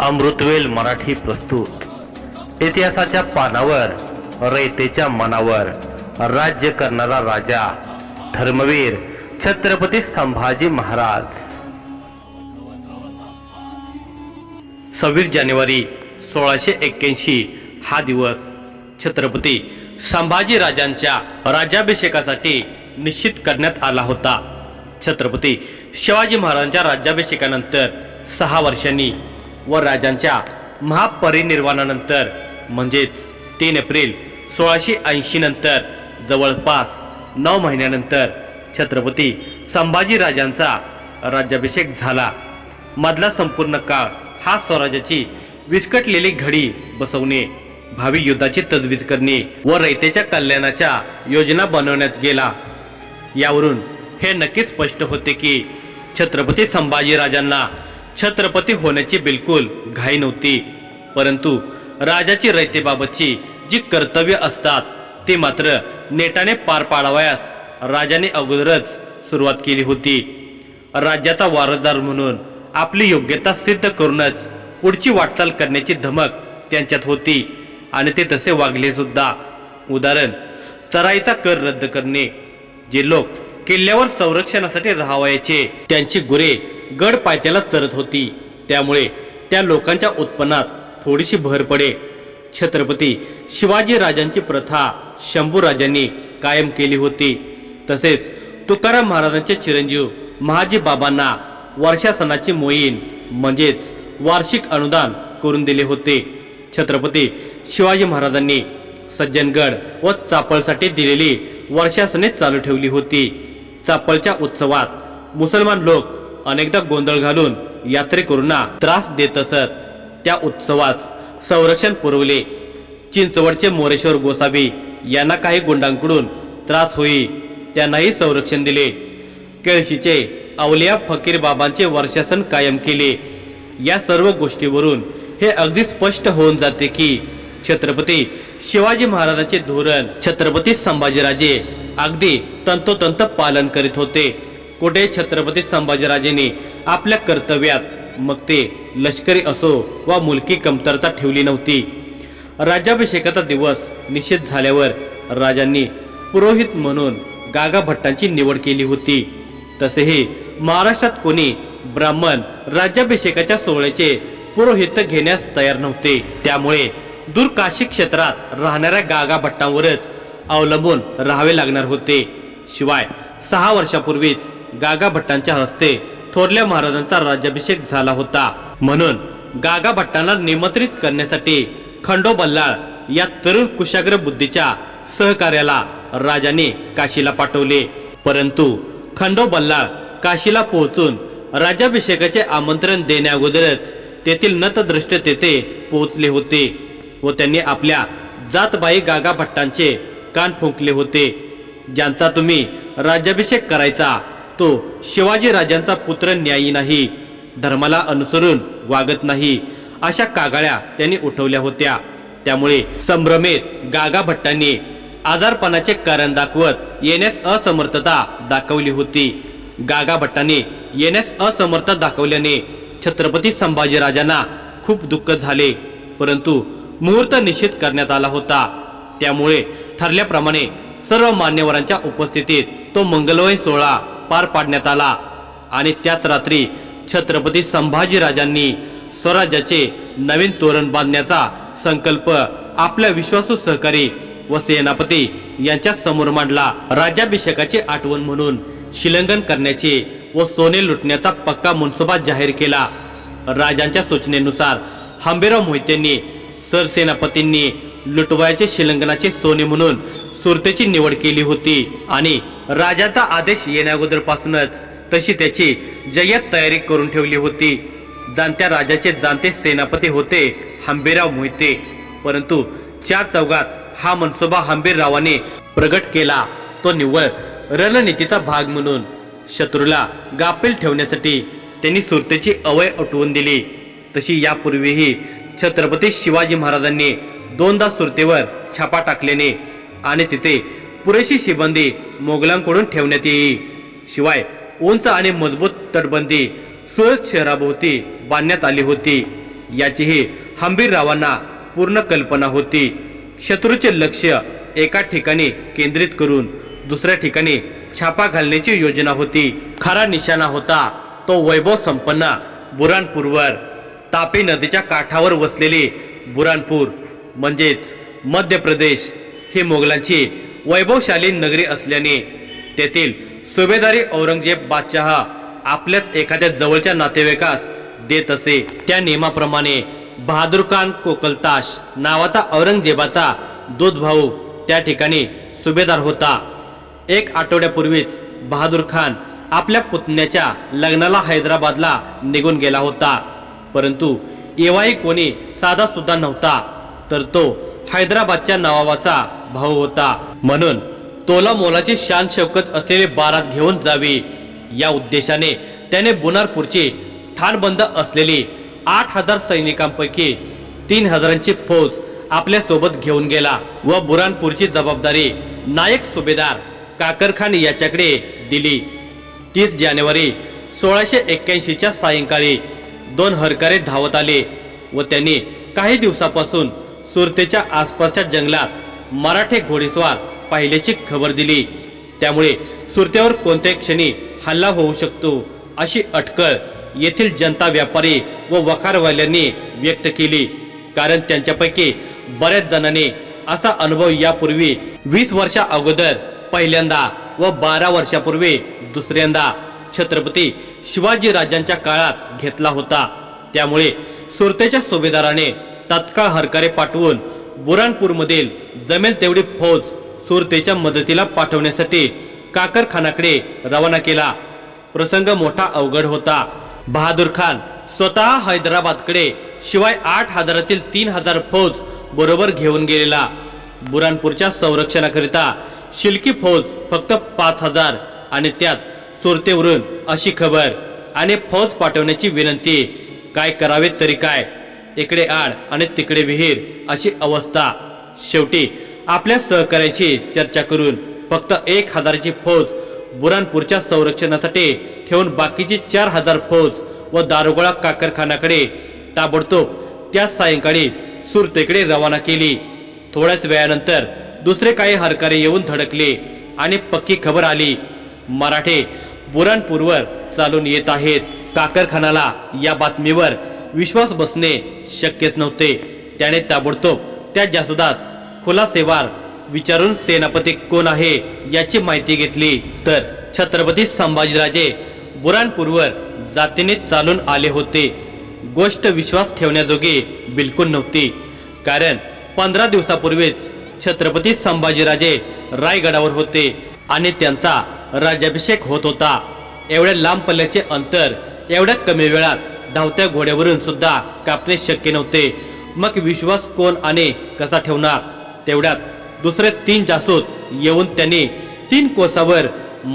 अमृतवेल मराठी प्रस्तुत. इतिहासाच्या पानावर रयतेच्या मनावर राज्य करणारा राजा धर्मवीर छत्रपती संभाजी महाराज. सव्वीस जानेवारी सोळाशे एक्क्याऐंशी हा दिवस छत्रपती संभाजी राजांच्या राज्याभिषेकासाठी निश्चित करण्यात आला होता. छत्रपती शिवाजी महाराजांच्या राज्याभिषेकानंतर सहा वर्षांनी व राजांच्या महापरिनिर्वाणानंतर म्हणजेच तीन एप्रिल सोळाशे ऐंशी नंतर जवळपास नऊ महिन्यानंतर छत्रपती संभाजी राजांचा राज्याभिषेक झाला. मधला संपूर्ण काळ हा स्वराज्याची विस्कटलेली घडी बसवणे भावी युद्धाची तजवीज करणे व रयतेच्या कल्याणाच्या योजना बनवण्यात गेला. यावरून हे नक्कीच स्पष्ट होते की छत्रपती संभाजीराजांना छत्रपती होण्याची बिलकुल घाई नव्हती. परंतु राजाची रयतेबाबतची जी कर्तव्य असतात ते मात्र नेटाने पार पाडावयास राजाने अगोदरच सुरुवात केली होती. राज्याचा वारसदार म्हणून आपली योग्यता सिद्ध करूनच पुढची वाटचाल करण्याची धमक त्यांच्यात होती आणि ते तसे वागले सुद्धा. उदाहरण चराईचा कर रद्द करणे जे लोक किल्ल्यावर संरक्षणासाठी राहावयाचे त्यांची गुरे गड पायथ्याला चरत होती. त्यामुळे त्या लोकांच्या उत्पन्नात थोडीशी भर पडे. छत्रपती शिवाजी राजांची प्रथा शंभू राजांनी कायम केली होती. तसेच तुकाराम महाराजांचे चिरंजीव महाजी बाबांना वर्षासनाची मोहीम म्हणजेच वार्षिक अनुदान करून दिले होते. छत्रपती शिवाजी महाराजांनी सज्जनगड व चापळसाठी दिलेली वर्षासने चालू ठेवली होती. चापळच्या उत्सवात मुसलमान लोक अनेकदा गोंधळ घालून यात्रेकरूंना त्रास देत असत. त्या उत्सवास संरक्षण पुरवले. चिंचवडचे मोरेश्वर गोसावी यांना काही गुंडांकडून त्रास होई. त्यांनाही संरक्षण दिले. केळशीचे अवलिया फकीर बाबांचे वर्षासन कायम केले. या सर्व गोष्टीवरून हे अगदी स्पष्ट होऊन जाते की छत्रपती शिवाजी महाराजांचे धोरण छत्रपती संभाजीराजे अगदी तंतोतंत पालन करीत होते. कोठे? छत्रपती संभाजीराजेंनी आपल्या कर्तव्यात. मग ते लष्करी असो वा मुलकी कमतरता ठेवली नव्हती. राज्याभिषेकाचा दिवस निश्चित झाल्यावर राजांनी पुरोहित म्हणून गागा भट्टांची निवड केली होती. तसेही महाराष्ट्रात कोणी ब्राह्मण राज्याभिषेकाच्या सोहळ्याचे पुरोहित घेण्यास तयार नव्हते. त्यामुळे दूर काशी क्षेत्रात राहणाऱ्या गागा भट्टांवरच अवलंबून राहावे लागणार होते. शिवाय सहा वर्षापूर्वीच गागा भट्टांच्या हस्ते थोरल्या महाराजांचा राज्याभिषेक झाला होता. म्हणून गागा भट्टांना निमंत्रित करण्यासाठी खंडो बल्लाळ या तरुण कुशाग्र बुद्धीच्या सहकार्याला राजाने काशीला पाठवले. परंतु खंडो बल्लाळ काशीला पोहोचून राज्याभिषेकाचे आमंत्रण देण्याअगोदरच तेथील नतदृष्ट तेथे पोहोचले होते व त्यांनी आपल्या जातबाई गागा भट्टांचे कान फुंकले होते. ज्यांचा तुम्ही राज्याभिषेक करायचा तो शिवाजी राजांचा पुत्र न्यायी नाही धर्माला अनुसरून वागत नाही. अशा कागाळ्या त्यांनी उठवल्या होत्या. त्यामुळे संभ्रमेत गागा भट्टांनी आजारपणाचे कारण दाखवत येण्यास असमर्थता दाखवली होती. गागा भट्टाने येण्यास असमर्थ दाखवल्याने छत्रपती संभाजीराजांना खूप दुःख झाले परंतु मुहूर्त निश्चित करण्यात आला होता. त्यामुळे ठरल्याप्रमाणे सर्व मान्यवरांच्या उपस्थितीत तो मंगलमय सोहळा पार पाडण्यात आला. आणि त्याच रात्री छत्रपती संभाजीराजांनी स्वराज्याचे नवीन तोरण बांधण्याचा संकल्प आपल्या विश्वासू सहकारी व सेनापती यांच्या समोर मांडला. राज्याभिषेकाची आठवण म्हणून शिलंगन करण्याचे व सोने लुटण्याचा पक्का मनसुबा जाहीर केला. राजांच्या सूचनेनुसार हंबीराव मोहित्यांनी सरसेनापतींनी लुटवायचे शिलंगनाचे सोने म्हणून सुरतेची निवड केली होती आणि राजाचा आदेश येण्याअगोदरपासूनच तशी त्याची जय्यत तयारी करून ठेवली होती. जाणत्या राजाचे जाणते सेनापती होते हंबीराव मोहिते. परंतु चार चौघात हा मनसुबा हंबीररावाने प्रगट केला. तो निव्वळ रणनीतीचा भाग म्हणून शत्रूला गाफील ठेवण्यासाठी त्यांनी सुरतेची अवय उठवून दिली. तशी यापूर्वीही छत्रपती शिवाजी महाराजांनी दोनदा सुरतेवर छापा टाकल्याने आणि तिथे पुरेशी शिबंदी मोगलांकडून ठेवण्यात येई. शिवाय उंच आणि मजबूत तटबंदी सुरत शहराभोवती बांधण्यात आली होती. याचीही हंबीररावांना पूर्ण कल्पना होती. शत्रूचे लक्ष एका ठिकाणी केंद्रित करून दुसऱ्या ठिकाणी छापा घालण्याची योजना होती. खरा निशाणा होता तो वैभव संपन्न बुरानपूरवर तापी नदीच्या काठावर वसलेले बुरानपूर म्हणजेच मध्य प्रदेश ही मोगलांची वैभवशाली नगरी असल्याने तेथील सुभेदारी औरंगजेब बादशहा आपल्याच एखाद्या जवळच्या नातेवाईकास देत असे. त्या नियमाप्रमाणे बहादूर खान कोकलताश नावाचा औरंगजेबाचा दूध भाऊ त्या ठिकाणी सुभेदार होता. एक आठवड्यापूर्वीच बहादूर खान आपल्या पुतण्याच्या लग्नाला हैदराबादला निघून गेला होता. परंतु एव्हाही कोणी साधा सुद्धा नव्हता. तर तो हैदराबादच्या नवाबाचा भाऊ होता. म्हणून तोला मोलाची शान शौकत असलेले बारात घेऊन जावी. या उद्देशाने त्याने बुनारपूरची ठाणबंद असलेली आठ हजार सैनिकांपैकी तीन हजारांची फौज आपल्यासोबत घेऊन गेला व बुरानपूरची जबाबदारी नायक सुभेदार काकरखान याच्याकडे दिली. तीस जानेवारी सोळाशे एक्क्याऐंशीच्या सायंकाळी दोन हरकारे धावत आले व त्यांनी काही दिवसापासून सुरतेच्या आसपासच्या जंगलात मराठे घोडेस्वार पाहिल्याची खबर दिली. त्यामुळे सुरतेवर कोणत्याही क्षणी हल्ला होऊ शकतो अशी अटकळ येथील जनता व्यापारी व वखारवाल्यांनी व्यक्त केली. कारण त्यांच्यापैकी बऱ्याच जणांनी असा अनुभव यापूर्वी वीस वर्षा अगोदर पहिल्यांदा व बारा वर्षापूर्वी दुसऱ्यांदा छत्रपती शिवाजी राजांच्या काळात घेतला होता. त्यामुळे सुरतेच्या सुभेदाराने तत्काळ हरकारे पाठवून बुरानपूरमधील जमेल तेवढी फौज सुरतेच्या मदतीला पाठवण्यासाठी काकरखानाकडे रवाना केला. प्रसंग मोठा अवघड होता. बहादूर खान स्वतः हैदराबादकडे शिवाय आठ हजारातील तीन हजार फौज बरोबर घेऊन गेलेला. बुरानपूरच्या संरक्षणाकरिता शिल्की फौज फक्त पाच हजार आणि त्यात सुरतेवरून अशी खबर आणि फौज पाठवण्याची विनंती काय करावे तरी काय इकडे आड आणि तिकडे विहीर अशी अवस्था. शेवटी आपल्या सहकार्याची चर्चा करून फक्त एक हजाराची फौज बुरानपूरच्या संरक्षणासाठी ठेवून बाकीची चार हजार फौज व दारुगोळा काकरखानाकडे ताबडतोब त्या सायंकाळी सुरतेकडे रवाना केली. थोड्याच वेळानंतर दुसरे काही हरकारे येऊन धडकले आणि पक्की खबर आली. मराठे बुरानपूरवर चालून येत आहेत. काकरखानाला या बातमीवर विश्वास बसणे शक्यच नव्हते. त्याने ताबडतोब त्या जासुदास खुलासेवार विचारून सेनापती कोण आहे याची माहिती घेतली. तर छत्रपती संभाजीराजे बुराणपूरवर जातीने चालून आले होते. गोष्ट विश्वास ठेवण्याजोगी बिलकुल नव्हती. कारण पंधरा दिवसापूर्वीच छत्रपती संभाजीराजे रायगडावर होते आणि त्यांचा राज्याभिषेक होत होता. एवढ्या लांब पल्ल्याचे अंतर एवढ्या कमी वेळात धावत्या घोड्यावरून सुद्धा कापणे शक्य नव्हते. मग विश्वास कोण आणि कसा ठेवणार? तेवढ्यात दुसरे तीन जासूस येऊन त्यांनी तीन कोसावर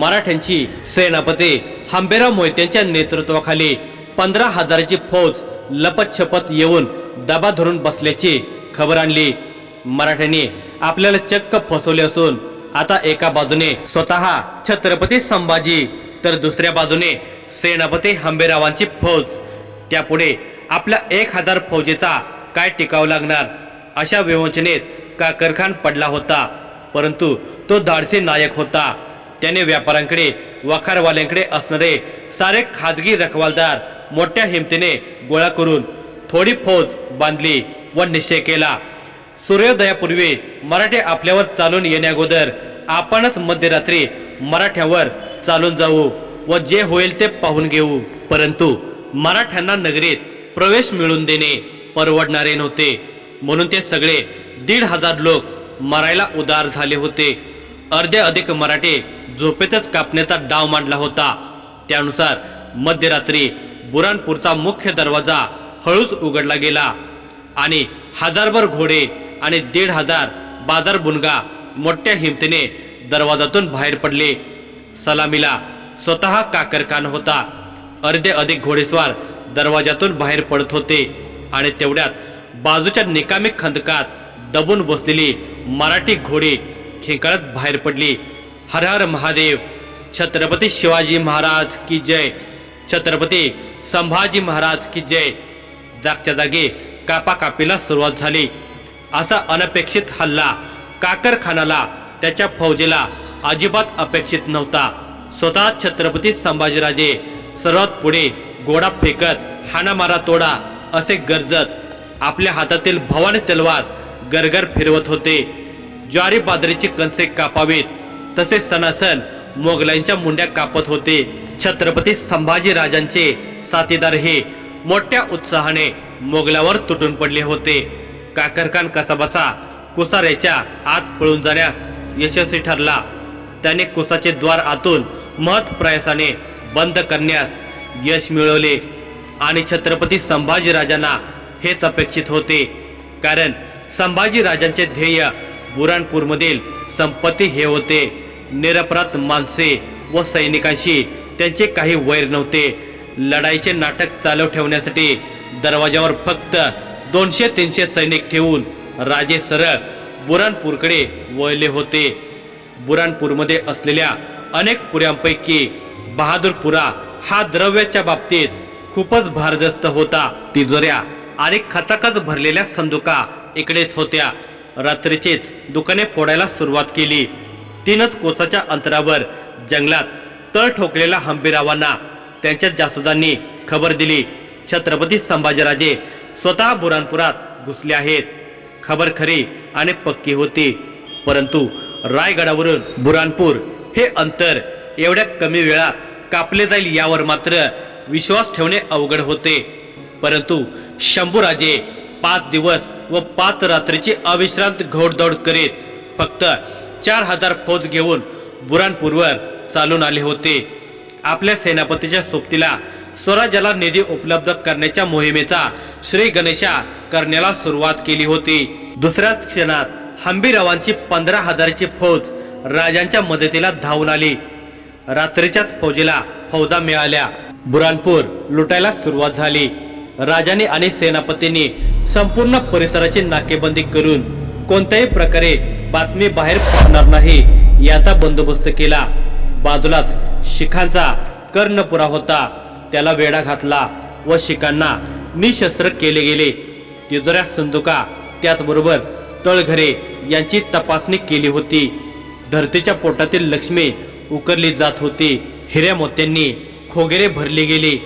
मराठ्यांची सेनापती हंबेराव मोहित्यांच्या नेतृत्वाखाली पंधरा हजाराची फौज लपत छपत येऊन दबा धरून बसल्याची खबर आणली. मराठ्यांनी आपल्याला चक्क फसवले असून आता एका बाजूने स्वतः छत्रपती संभाजी तर दुसऱ्या बाजूने सेनापती हंबेरावांची फौज त्यापुढे आपल्या एक हजार फौजेचा काय टिकाव लागणार? अशा विवंचनेत काकरखान पडला होता. परंतु तो धाडसी नायक होता. त्याने व्यापाऱ्यांकडे वखारवाल्यांकडे असणारे सारे खाजगी रखवालदार मोठ्या हिमतीने गोळा करून थोडी फौज बांधली व निश्चय केला. सूर्योदयापूर्वी मराठे आपल्यावर चालून येण्याअगोदर आपणच मध्यरात्री मराठ्यावर चालून जाऊ व जे होईल ते पाहून घेऊ. परंतु मराठ्यांना नगरीत प्रवेश मिळवून देणे परवडणारे नव्हते. म्हणून ते सगळे दीड हजार लोक मरायला उदार झाले होते. अर्धे अधिक मराठे झोपेतच कापण्याचा डाव मांडला होता. त्यानुसार मध्यरात्री बुरानपूरचा मुख्य दरवाजा हळूच उघडला गेला आणि हजारभर घोडे आणि दीड हजार बाजार बुनगा मोठ्या हिमतीने दरवाजातून बाहेर पडले. सलामीला स्वतः काकरखान होता. अर्धे अधिक घोडेस्वार दरवाजातून बाहेर पडत होते आणि तेवढ्यात बाजूच्या निकामी खंदकात दबून बसलेली मराठी घोडी खेकाळत बाहेर पडली. हर हर महादेव छत्रपती शिवाजी महाराज की जय. छत्रपती संभाजी महाराज की जय. जागच्या जागी कापाकापीला सुरुवात झाली. असा अनपेक्षित हल्ला काकरखानाला त्याच्या फौजेला अजिबात अपेक्षित नव्हता. स्वतः छत्रपती संभाजीराजे सर्वात पुढे गोडा फेकत हाणामारा तोडा असे गरजत. आपल्या हातातील भवानी तलवार गरगर फिरवत होते. ज्वारी बाजरीची कणसे कापावीत. तसे सणासण मोगलांच्या मुंड्या कापत होते. छत्रपती संभाजी राजांचे साथीदार हे मोठ्या उत्साहाने मोगलावर तुटून पडले होते. काकरखान कसाबसा कुसाऱ्याच्या आत पळून जाण्यास यशस्वी ठरला. त्याने कुसाचे द्वार आतून महत् प्रयासाने बंद करण्यास यश मिळवले. आणि छत्रपती संभाजी राजांना हेच अपेक्षित होते. कारण संभाजी राजांचे ध्येय बुराणपूरमधील संपत्ती हे होते. निरपराध माणसे व सैनिकांशी त्यांचे काही वैर नव्हते. लढाईचे नाटक चालू ठेवण्यासाठी दरवाजावर फक्त दोनशे तीनशे सैनिक ठेवून राजे सरळ बुराणपूरकडे वळले होते. बुराणपूरमध्ये असलेल्या अनेक पुऱ्यांपैकी बहादूरपुरा हा द्रव्याच्या बाबतीत खूपच भारदस्त होता. तिजोऱ्या आणि खचाखच भरलेल्या संदुका इकडेच होत्या. रात्रीचीच दुकाने फोडायला सुरुवात केली. तीनच कोसाच्या अंतरावर जंगलात तळ ठोकलेल्या हंबीरावांना त्यांच्या जासुदांनी खबर दिली. छत्रपती संभाजीराजे स्वतः बुरानपुरात घुसले आहेत. खबर खरी आणि पक्की होती. परंतु रायगडावरून बुरानपूर हे अंतर एवढ्या कमी वेळात कापले जाईल यावर मात्र विश्वास ठेवणे अवघड होते. परंतु शंभूराजे पाच दिवस व पाच रात्रीची अविश्रांत घोडदौड करीत फक्त चार हजार फौज घेऊन बुराणपूरवर चालून आले होते. आपल्या सेनापतीच्या सोबतीला स्वराज्याला निधी उपलब्ध करण्याच्या मोहिमेचा श्री गणेशा करण्याला सुरुवात केली होती. दुसऱ्याच क्षणात हंबीरावांची पंधरा हजाराची फौज राजांच्या मदतीला धावून आली. रात्रीच्याच फौजेला फौजा मिळाल्या. बुरानपूर लुटायला सुरुवात झाली. राजाने आणि सेनापतींनी संपूर्ण परिसराची नाकेबंदी करून कोणत्याही प्रकारे बातमी बाहेर पडणार नाही याचा बंदोबस्त केला. बाजूलाच शिखांचा कर्णपुरा होता. त्याला वेढा घातला व शिखांना निशस्त्र केले गेले. तिजोऱ्या संदुका त्याचबरोबर तळघरे यांची तपासणी केली होती. धरतीच्या पोटातील लक्ष्मी उकरली जात होती. हिऱ्या मोत्यांनी खोगेरे भरले गेले.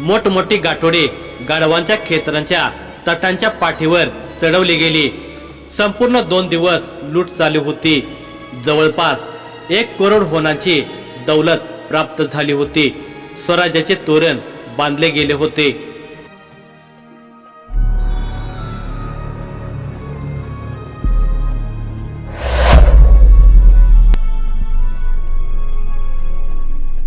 मोठमोठी गाठोडे गाढवांच्या खेचरांच्या तटांच्या पाठीवर चढवली गेली. संपूर्ण दोन दिवस लूट चालू होती. जवळपास एक करोड होनाची दौलत प्राप्त झाली होती. स्वराज्याचे तोरण बांधले गेले होते.